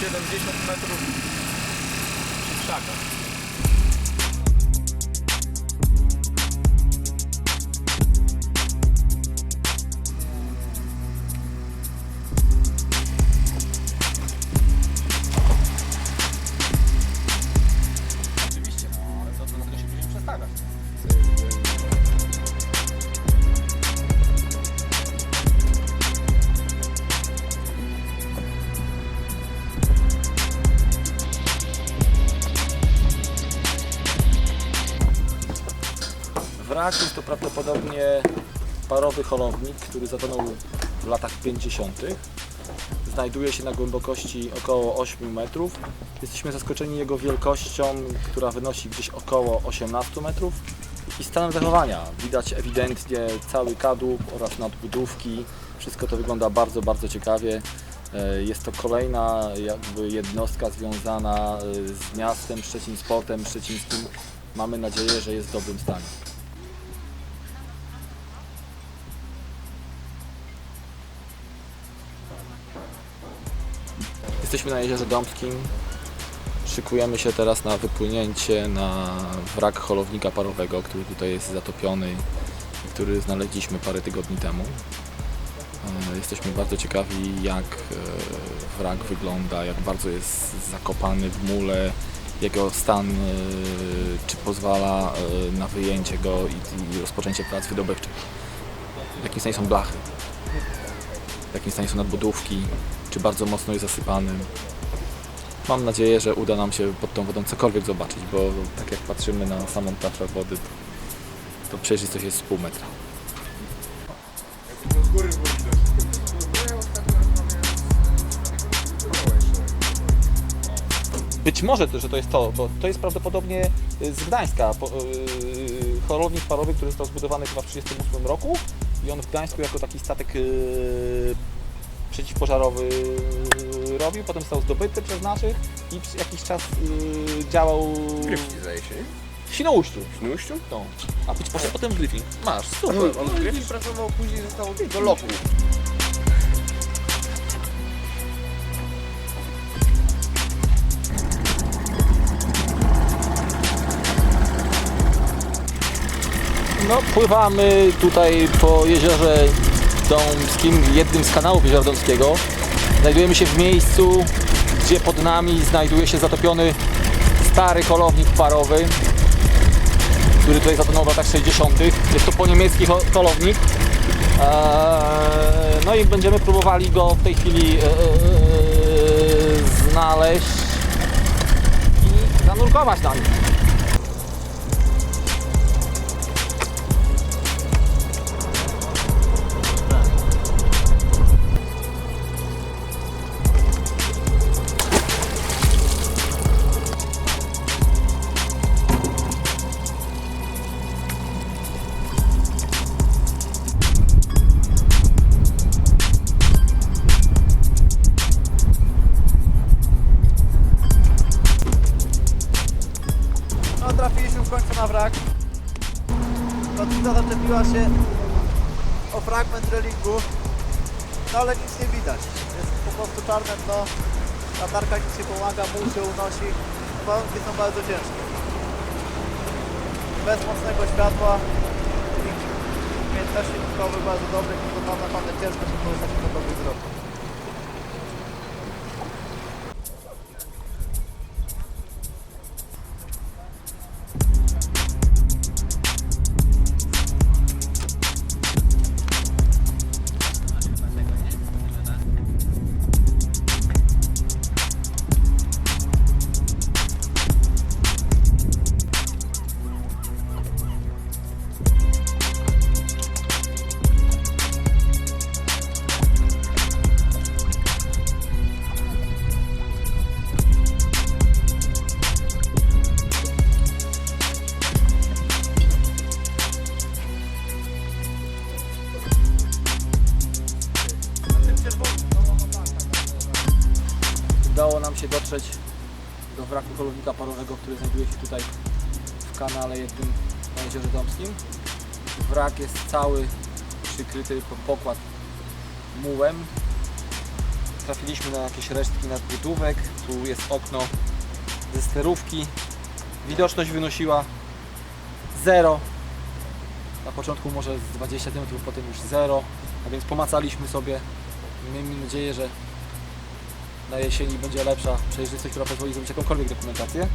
50 metrów przy krzakach. Prawdopodobnie parowy holownik, który zatonął w latach 50. Znajduje się na głębokości około 8 metrów. Jesteśmy zaskoczeni jego wielkością, która wynosi gdzieś około 18 metrów i stanem zachowania. Widać ewidentnie cały kadłub oraz nadbudówki. Wszystko to wygląda bardzo, bardzo ciekawie. E, Jest to kolejna jakby jednostka związana e, z miastem Szczecin, z portem szczecińskim. Mamy nadzieję, że jest w dobrym stanie. Jesteśmy na jeziorze Dąbskim. Szykujemy się teraz na wypłynięcie na wrak holownika parowego, który tutaj jest zatopiony i który znaleźliśmy parę tygodni temu. E, Jesteśmy bardzo ciekawi jak e, wrak wygląda, jak bardzo jest zakopany w mule, jego stan, e, czy pozwala na wyjęcie go i rozpoczęcie prac wydobywczych. W jakim stanie są blachy, w jakim stanie są nadbudówki, bardzo mocno jest zasypany. Mam nadzieję, że uda nam się pod tą wodą cokolwiek zobaczyć, bo tak jak patrzymy na samą taczę wody, to, to przejrzystość jest z pół metra. Być może, że to jest to, bo to jest prawdopodobnie y, z Gdańska. yy, Holownik parowy, który został zbudowany chyba w 1938 roku i on w Gdańsku jako taki statek yy, przeciwpożarowy robił, potem został zdobyty przez naszych i przez jakiś czas yy, działał Gryfki zdaje się. w Świnoujściu. W Świnoujściu? No. A być poszedł potem w Gryfin. Masz, super. Super, on w Gryfki pracował, później został do loku. No, pływamy tutaj po jeziorze Dąbskim, jednym z kanałów Jeziora. Znajdujemy się w miejscu, gdzie pod nami znajduje się zatopiony stary holownik parowy, który tutaj zatonął w latach 60. Jest to po niemiecki holownik. Eee, No i będziemy próbowali go w tej chwili eee, znaleźć i zanurkować na nim. Trafiliśmy w końcu na wrak. Kotwica zaczepiła się o fragment relingu, no ale nic nie widać. Jest po prostu czarne dno, latarka nic nie pomaga, muł się unosi. Warunki są bardzo ciężkie. Bez mocnego światła umiejętności nurkowych bardzo dobrych, to nam naprawdę ciężko się korzystać z wzroku. Udało nam się dotrzeć do wraku holownika parowego, który znajduje się tutaj w kanale jednym na jeziorze Dąbskim. Wrak jest cały przykryty po pokład mułem. trafiliśmy na jakieś resztki nadbudówek. Tu jest okno ze sterówki. Widoczność wynosiła 0. Na początku może z 20 cm, potem już 0. A więc pomacaliśmy sobie. Miejmy nadzieję, że na jesieni będzie lepsza przejrzystość, która pozwoli zrobić jakąkolwiek dokumentację.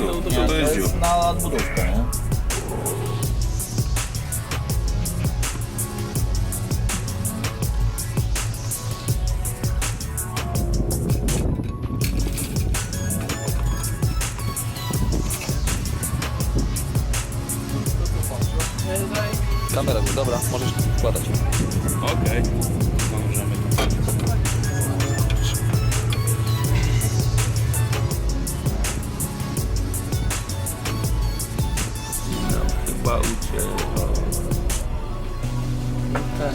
Nie, to jest dziur. na odbudówkę, nie? kamera, dobra, możesz wkładać. Okej. Chyba uciekło. Ten,